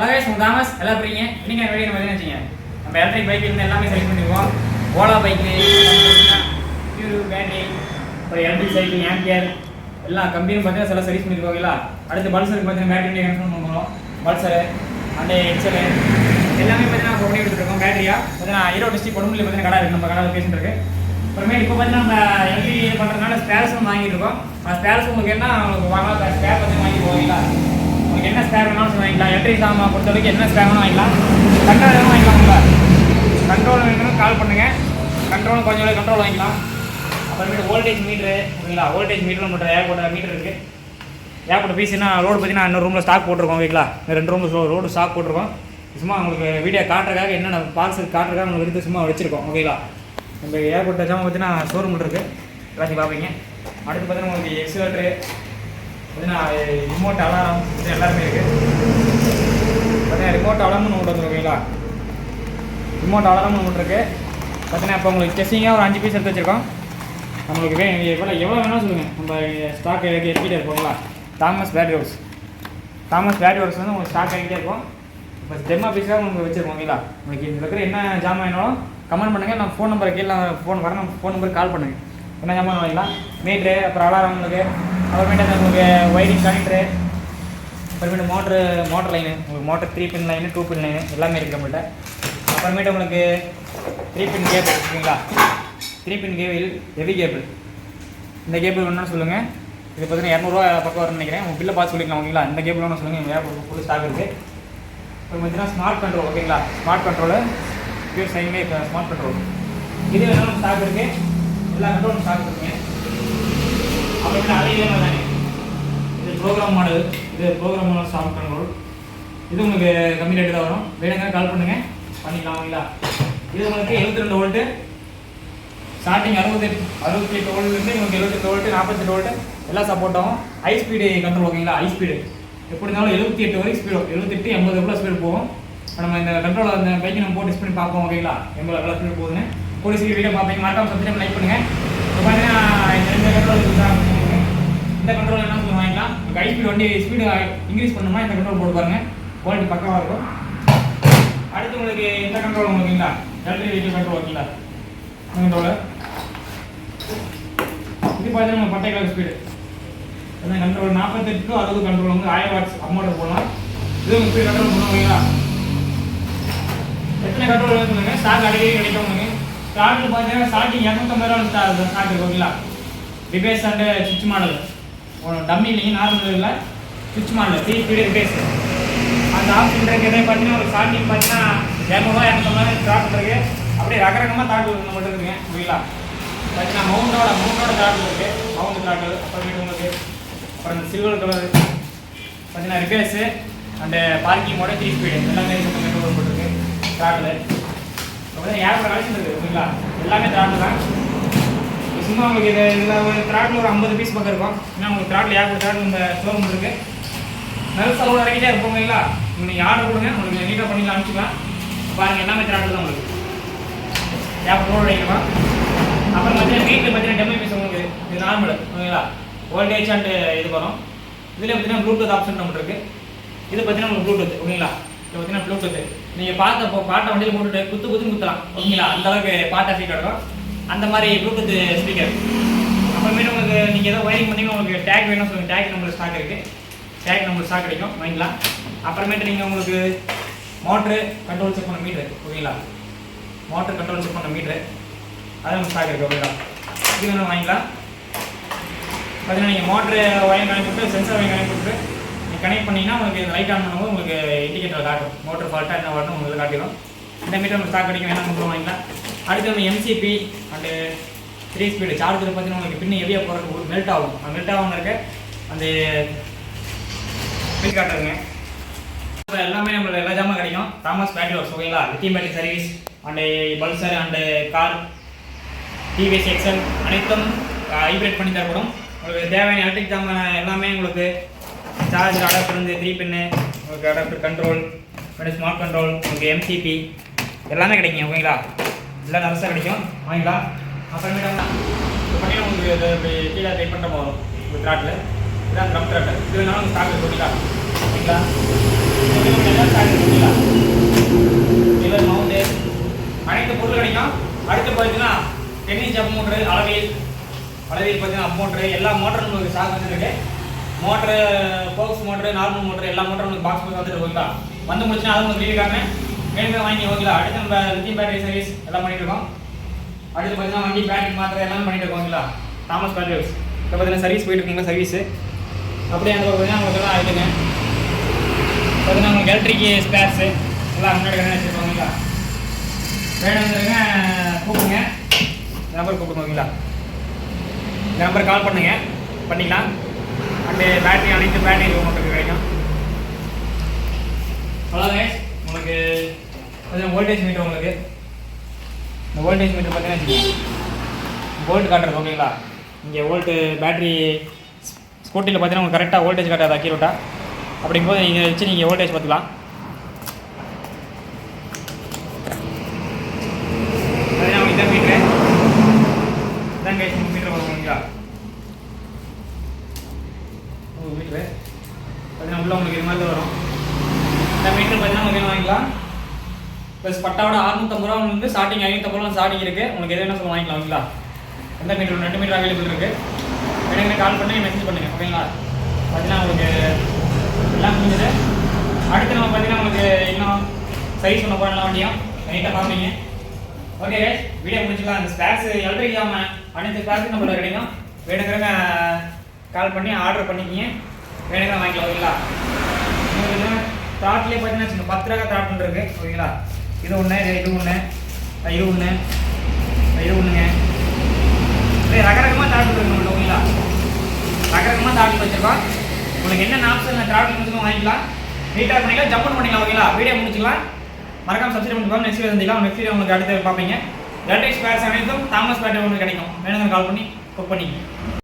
அழகா உங்கள் தாமஸ். எல்லாம் போறீங்க இன்னைக்கு வீடியோ நம்ம என்ன வச்சுங்க நம்ம எலக்ட்ரிக் பைக் இருந்து எல்லாமே செலக்ட் பண்ணிருக்கோம். ஓலா பைக்கு பியூர் பேட்டரி ஒரு எலக்ட்ரிக் சைக்கிள் ஆம்பியர் எல்லா கம்பெனியும் பார்த்தீங்கன்னா சில சர்வீஸ் பண்ணிருக்கோங்களா அடுத்து பல்சருக்கு பார்த்தீங்கன்னா பேட்டரி கன்ஃபார்ம் பல்சரு அந்த எக்ஸல் எல்லாமே பார்த்தீங்கன்னா பண்ணி கொடுத்துருக்கோம். பேட்டரியா பார்த்தீங்கன்னா ஈரோடு டிஸ்ட்ரிக் கொடுமுடியில் பார்த்தீங்கன்னா கடை இருக்குது நம்ம கடை பேசிட்டு இருக்கு. அப்புறமேட்டு இப்போ பார்த்தீங்கன்னா நம்ம எலக்ட்ரிக் பண்ணுறதுனால ஸ்பேர்ஸும் வாங்கிட்டு இருக்கோம். ஸ்பேர்ஸ் உங்களுக்கு என்ன உங்களுக்கு வாங்கலாம் உங்களுக்கு வேணாலும் வாங்கிக்கலாம் எலக்ட்ரிக் சாமான் பொறுத்தவரைக்கும் என்ன ஸ்பேர் வாங்கிக்கலாம்? கண்ட்ரோல் வேணும் வாங்கிக்கலாம் கண்ட்ரோல் வேணும்னு கால் பண்ணுங்கள் கண்ட்ரோல் கொஞ்சம் கண்ட்ரோல் வாங்கிக்கலாம். அப்புறமேட்டு வோல்டேஜ் மீட்ரு ஓகேங்களா வோல்டேஜ் மீட்டர் மட்டும் ஏர்போர்ட் மீட்டர் இருக்குது ஏர்போர்ட் பீஸ்னா ரோடு பார்த்தீங்கன்னா இன்னொரு ரூமில் ஸ்டாக் போட்டிருக்கோம் ஓகேங்களா ரெண்டு ரூமில் ரோடு ஸ்டாக் போட்டிருக்கோம். சும்மா உங்களுக்கு வீடியோ காட்டுறதுக்காக என்னென்ன பார்சல் காட்டுறதுக்காக உங்களுக்கு எடுத்து சும்மா வச்சிருக்கோம் ஓகேங்களா நம்ம ஏர்போர்ட் ஜாமான் பார்த்தீங்கன்னா ஷோரூம் இருக்குது எல்லாத்தையும் பார்ப்பீங்க. அடுத்து பார்த்தீங்கன்னா உங்களுக்கு எக்ஸலேட்ரு ரிமோட் அலாரம் இது எல்லாருமே இருக்குது பார்த்தீங்கன்னா ரிமோட் அலாரம்னு ஒன்று வந்துருக்கீங்களா? ஓகேங்களா ரிமோட் அலாரம்னு ஒன்று இருக்குது பார்த்தீங்கன்னா இப்போ உங்களுக்கு டெஸ்டிங்காக ஒரு அஞ்சு பீஸ் எடுத்து வச்சிருக்கோம். நம்மளுக்கு வே எவ்வளோ எவ்வளோ வேணாலும் சொல்லுங்கள் நம்ம ஸ்டாக் இறக்கிட்டே இருப்போங்களா Thomas battery house Thomas battery works வந்து உங்களுக்கு ஸ்டாக் ஆகிட்டே இருக்கும். இப்போ டெமோ பீஸாக உங்களுக்கு வச்சுருக்கோங்களா ஓகேங்களா? உங்களுக்கு இதில் இருக்கிற என்ன ஜாமான் வேணாலும் கமெண்ட் பண்ணுங்கள் நான் ஃபோன் நம்பர் கீழே ஃபோன் வரணும் ஃபோன் நம்பருக்கு கால் பண்ணுங்கள் என்ன ஜாமான் வாங்கிக்கலாம் மீட்ரு அப்புறம் அலாரம் உங்களுக்கு அப்புறமேட்டு அந்த உங்களுக்கு ஒயரிங் கனெக்டரு அப்புறமேட்டு மோட்ரு மோட்டர் லைனு உங்களுக்கு motor three pin line two pin line எல்லாமே இருக்குது நம்மள்ட்ட. அப்புறமேட்டு உங்களுக்கு த்ரீ பின் கேபிள் ஓகேங்களா three pin cable heavy cable இந்த கேபிள் வேணும்னு சொல்லுங்கள் இது பார்த்தீங்கன்னா இரநூறுவா பக்கம் வரும்னு நினைக்கிறேன். உங்கள் பில்லை பார்த்து சொல்லிக்கலாம் ஓகேங்களா இந்த கேபிள் வேணும் சொல்லுங்கள் வேறு ஃபுல் ஸ்டாக் இருக்குது இப்போ பார்த்தீங்கன்னா ஸ்மார்ட் கண்ட்ரோல் ஓகேங்களா ஸ்மார்ட் கண்ட்ரோலு பியூர் இப்போ ஸ்மார்ட் கண்ட்ரோல் இது வேணாலும் ஸ்டாக் இருக்குது எல்லா கண்ட்ரோலும் ஸ்டாக் இருக்குங்க. அப்படின்னு அதே இதே இது ப்ரோக்ராம் மாடல் இது ப்ரோக்ராம் மாடல் ஸ்டாக் இது உங்களுக்கு கம்மி ரேட்டு தான் வரும். வேணுங்க கால் பண்ணுங்க. பண்ணிக்கலாம் ஓகேங்களா இது உங்களுக்கு எழுபத்தி ரெண்டு வோல்ட்டு ஸ்டார்டிங் அறுபத்தி அறுபத்தி எட்டு வோல்ட்லேருந்து உங்களுக்கு எழுபத்தெட்டு வோல்ட்டு நாற்பத்தெட்டு வோல்ட்டு எல்லாம் சப்போர்ட்டாகும் ஹை ஸ்பீடு கண்ட்ரோல் ஓகேங்களா? ஹை ஸ்பீடு எப்படி இருந்தாலும் எழுபத்தி எட்டு வரைக்கும் ஸ்பீடு எழுபத்தெட்டு எண்பது எவ்வளோ ஸ்பீடு போகும். நம்ம இந்த கண்ட்ரோல் அந்த பைக்கை நம்ம போட்டு டெஸ்ட் பண்ணி பார்ப்போம் ஓகேங்களா? எவ்வளோ எவ்வளோ ஸ்பீடு போகுதுன்னு. கூட சீக்கிரம் வீடியோ பார்ப்பீங்க மறக்காம சப்ஸ்கிரைப் லைக் பண்ணுங்க. இப்போ பார்த்தீங்கன்னா இந்த ரெண்டு கண்ட்ரோல் இந்த கண்ட்ரோல் என்ன சொல்லி வாங்கிக்கலாம்? ஹை ஸ்பீடு வண்டி ஸ்பீடு இன்க்ரீஸ் பண்ணோம்னா இந்த கண்ட்ரோல் போட்டு பாருங்க. குவாலிட்டி பக்கமாக இருக்கும். அடுத்து உங்களுக்கு இந்த கண்ட்ரோல் ஓகேங்களா? எலக்ட்ரிக் வெஹிக்கிள் கண்ட்ரோல் ஓகேங்களா? கண்ட்ரோல் இது பார்த்தீங்கன்னா நம்ம பட்டை கலர் ஸ்பீடு அந்த கண்ட்ரோல் நாற்பத்தெட்டு டு அறுபது கண்ட்ரோல் வந்து ஆயிரம் வாட்ஸ் அமௌண்ட் போடலாம். இது உங்க ஸ்பீடு கண்ட்ரோல் பண்ணுவோம் ஓகேங்களா? எத்தனை கண்ட்ரோல் வேணுங்க ஸ்டாக் அடிக்கடி கிடைக்கும் உங்களுக்கு. ஸ்டார்டில் பார்த்தீங்கன்னா ஸ்டார்டிங் இரநூத்தம்பது ரூபா ஸ்டாக் இருக்கு ஓகேங்களா? ரிபேஸ் அண்ட் சுவிட்ச் மாடல் டம்மி நார்மல் இல்லை சுவிட்ச் மாடல் த்ரீ ஸ்பீடு பேஸ் அந்த ஆப்ஷன் எதாவது பார்த்தீங்கன்னா ஒரு ஸ்டார்டிங் பார்த்தீங்கன்னா இரநூறுவா இரநூத்தம்பது ஸ்டார்ட் இருக்கு அப்படியே ரகரகமாக தாட்டு மட்டும் இருக்குங்க ஓகேங்களா பார்த்தீங்கன்னா மவுண்டோட மவுண்டோட தாட்டு இருக்குது மவுண்ட் தாக்கு அப்புறமேட்டு உங்களுக்கு அப்புறம் இந்த சில்வர் கலர் பார்த்தீங்கன்னா ரிபேஸு அண்ட் பார்க்கிங்கோட த்ரீ ஸ்பீடு எல்லாமே கண்ட்ரோல் தாட்டில் அப்புறம் ஏகப்பட்ட கலெக்ஷன் இருக்குது ஓகேங்களா எல்லாமே தாட்டு தான். சும்மா உங்களுக்கு இது இதில் ஒரு த்ராட்டில் ஒரு ஐம்பது பீஸ் பக்கம் இருக்கும். ஏன்னா உங்களுக்கு த்ராட்டில் ஏகப்பட்ட த்ராட்டில் இந்த ஷோரூம் இருக்குது நல்ல செலவு வரைக்கிட்டே இருப்போம் இல்லைங்களா? நீங்கள் ஆர்டர் கொடுங்க. உங்களுக்கு நீட்டாக பண்ணி அனுப்பிச்சிக்கலாம். பாருங்கள் எல்லாமே த்ராட்டில் தான் உங்களுக்கு. ஏகப்பட்ட ரோடு வைக்கலாம் அப்புறம் பார்த்தீங்கன்னா வீட்டில் பார்த்தீங்கன்னா டெமோ பீஸ் உங்களுக்கு. இது நார்மல் ஓகேங்களா ஓல்டேஜ் அண்ட் இது வரும். இதில் பார்த்தீங்கன்னா ப்ளூடூத் ஆப்ஷன் நம்மளுக்கு இருக்குது இது பார்த்தீங்கன்னா உங்களுக்கு ப்ளூடூத் ஓகேங்களா? இது பார்த்தீங்கன்னா ப்ளூடூத் நீங்கள் பார்த்த பாட்டை வண்டியில் போட்டுட்டு குத்து குத்து குத்தலாம். ஓகேங்களா? அந்த அளவுக்கு பாட்டை ஸ்பீக்கர் இருக்கும். அந்த மாதிரி ப்ளூடூத் ஸ்பீக்கர் அப்புறமேட்டு உங்களுக்கு நீங்கள் ஏதோ ஒயரிங் பண்ணி உங்களுக்கு டேக் வேணும் சொல்லுங்கள் டேக் நம்மளுக்கு ஸ்டாக் இருக்குது டேக் நம்மளுக்கு ஸ்டாக் கிடைக்கும். வாங்கிக்கலாம் அப்புறமேட்டு நீங்கள் உங்களுக்கு மோட்ரு கண்ட்ரோல் செக் பண்ண மீட்ரு ஓகேங்களா மோட்ரு கண்ட்ரோல் செக் பண்ண மீட்ரு அது நம்ம ஸ்டாக் இருக்குது ஓகேங்களா இது வேணும் வாங்கிக்கலாம் பார்த்தீங்கன்னா நீங்கள் மோட்ரு ஒயர் கனெக்ட் கொடுத்து சென்சார் ஒயர் கனெக்ட் கொடுத்து நீங்கள் கனெக்ட் பண்ணிங்கன்னா உங்களுக்கு லைட் ஆன் பண்ணும்போது உங்களுக்கு இண்டிகேட்டர் காட்டும். மோட்ரு ஃபால்ட்டாக என்ன வரணும் உங்களுக்கு காட்டிடும். இந்த மீட்டர் நம்ம ஸ்டாக் கிடைக்கும் வேணால் கொண்டு வாங்கிக்கலாம். அடுத்து நம்ம MCB and three speed charger பார்த்தீங்கன்னா உங்களுக்கு பின்ன ஹெவியாக போகிறதுக்கு மெல்ட் ஆகும். அந்த மெல்ட் ஆகும் இருக்க அந்த பில் காட்டுறதுங்க இப்போ எல்லாமே நம்மளுக்கு எல்லா ஜாமான் கிடைக்கும். தாமஸ் பேட்டரி ஒர்க்ஸ் ஓகேங்களா lithium battery service and Pulsar and car TVS XL அனைத்தும் ஹைப்ரேட் பண்ணி தரப்படும். உங்களுக்கு தேவையான எலக்ட்ரிக் ஜாமான் எல்லாமே உங்களுக்கு சார்ஜர் அடாப்டர் வந்து த்ரீ பின்னு உங்களுக்கு அடாப்டர் கண்ட்ரோல் ஸ்மார்ட் கண்ட்ரோல் உங்களுக்கு எம்சிபி எல்லாமே கிடைக்கும் ஓகேங்களா? எல்லா நரசாக கிடைக்கும். வாங்கிக்கலாம். அப்புறமேட்டா உங்களுக்கு கீழே டைப் பண்ணுற போதும் உங்கள் த்ராட்டில் இதான் ட்ரம் த்ராட்டு இது வேணாலும் உங்கள் ஸ்டாக்கில் போட்டுக்கலாம் ஓகேங்களா? ஸ்டாக்கில் போட்டுக்கலாம் இல்லை மவுண்டு அனைத்து பொருள் கிடைக்கும். அடுத்து பார்த்தீங்கன்னா டென்னிஸ் ஜப் மோட்ரு அளவில் அளவில் பார்த்தீங்கன்னா மோட்ரு எல்லா மோட்டரும் உங்களுக்கு ஸ்டாக் வந்துருக்கு. Motor box motor normal motor எல்லா மோட்டரும் உங்களுக்கு பாக்ஸ் பாக்ஸ் வந்துட்டு ஓகேங்களா வந்து முடிச்சுன்னா அதுவும் உங்களுக்கு வெளியே வேணுமே வாங்கி ஓகேங்களா அடுத்து நம்ம லித்தியம் பேட்டரி சர்வீஸ் எல்லாம் பண்ணிட்டு இருக்கோம் அடுத்து பார்த்தீங்கன்னா வண்டி பேட்டரி மாத்திரை எல்லாம் பண்ணிட்டு இருக்கோம் ஓகேங்களா தாமஸ் பேட்டரிஸ் இப்போ பார்த்தீங்கன்னா சர்வீஸ் போயிட்டு இருக்கீங்களா சர்வீஸ் அப்படியே அந்த பார்த்தீங்கன்னா உங்களுக்கு எல்லாம் பார்த்தீங்கன்னா உங்களுக்கு எலக்ட்ரிக் ஸ்பேர்ஸு எல்லாம் முன்னாடி கடை வச்சுருக்கோங்களா வேணுங்கிறவங்க கூப்பிடுங்க. நம்பர் கூப்பிடுங்க ஓகேங்களா இந்த நம்பர் கால் பண்ணுங்க. பண்ணிக்கலாம். அண்டு பேட்டரி அனைத்து பேட்டரி உங்களுக்கு கிடைக்கும். அவ்வளோதாங்க உங்களுக்கு கொஞ்சம் வோல்டேஜ் மீட்டர் உங்களுக்கு. இந்த வோல்டேஜ் மீட்டர் பார்த்தீங்கன்னா வச்சுக்கோங்க. வோல்ட் காட்டுறது ஓகேங்களா இங்கே வோல்ட்டு பேட்டரி ஸ்கூட்டியில் பார்த்தீங்கன்னா உங்களுக்கு கரெக்டாக வோல்டேஜ் காட்டாது அக்கீரோட்டா அப்படிங்கும்போது நீங்கள் வச்சு நீங்கள் வோல்டேஜ் பார்த்துக்கலாம் பார்த்தீங்கன்னா உங்களுக்கு இதான் மீட்ரு இதான் கைஸ் மீட்டர் வரும் ஓகேங்களா ஓ மீட்ரு பார்த்தீங்கன்னா உள்ள உங்களுக்கு இது மாதிரி தான் வரும் என்ன வகையில் வாங்கிக்கலாம்? ப்ளஸ் பட்டாவோட அறுநூத்தம்பது ரூபா வந்து ஸ்டார்டிங் ஐநூற்றம்பது ரூபா ஸ்டார்டிங் இருக்குது உங்களுக்கு எது என்ன சொல்ல வாங்கிக்கலாம் ஓகேங்களா? எந்த மீட்டர் ரெண்டு மீட்டர் அவைலபிள் இருக்குது எனக்கு கால் பண்ணி மெசேஜ் பண்ணுங்கள் ஓகேங்களா? பார்த்தீங்கன்னா உங்களுக்கு எல்லாம் முடிஞ்சது. அடுத்து நம்ம பார்த்தீங்கன்னா உங்களுக்கு இன்னும் சைஸ் பண்ண போகிற வண்டியும். நைட்டாக பார்ப்பீங்க ஓகே வீடியோ முடிச்சுக்கலாம் அந்த ஸ்பேக்ஸ் எலக்ட்ரிக் இல்லாமல் அனைத்து ஸ்பேக்ஸும் நம்மளோட கிடைக்கும். வேணுங்கிறவங்க கால் பண்ணி ஆர்டர் பண்ணிக்கிங்க. வேணுங்கிற வாங்கிக்கலாம் ஓகேங்களா? உங்களுக்கு பார்த்தீங்கன்னா வச்சுக்கோங்க, பத்து ரக த்ராட்டன் இருக்கு ஓகேங்களா? இது ஒன்று இது ஒன்று இது ஒன்று இது ஒன்றுங்க இது ரகரகமாக த்ராட்டன் இருக்கு நம்மள்ட்ட ஓகேங்களா? ரகரகமாக தாட்டு வச்சிருக்கோம். உங்களுக்கு என்ன ஆப்ஷன் த்ராட்டன் முடிச்சுக்கோ வாங்கிக்கலாம். நீட்டாக பண்ணிக்கலாம் ஜம்ப் பண்ணிக்கலாம் ஓகேங்களா? வீடியோ முடிச்சுக்கலாம். மறக்காம சப்ஸ்கிரைப் பண்ணிக்கலாம் நெக்ஸ்ட் வீடியோ சந்திக்கலாம் நெக்ஸ்ட் வீடியோ உங்களுக்கு அடுத்து பார்ப்பீங்க. எலக்ட்ரிக் ஸ்பேர்ஸ் அனைத்தும் தாமஸ் பேட்டர் உங்களுக்கு கிடைக்கும். வேணுங்கிற கால் பண்ணி புக் பண்ணிக்கோங்க.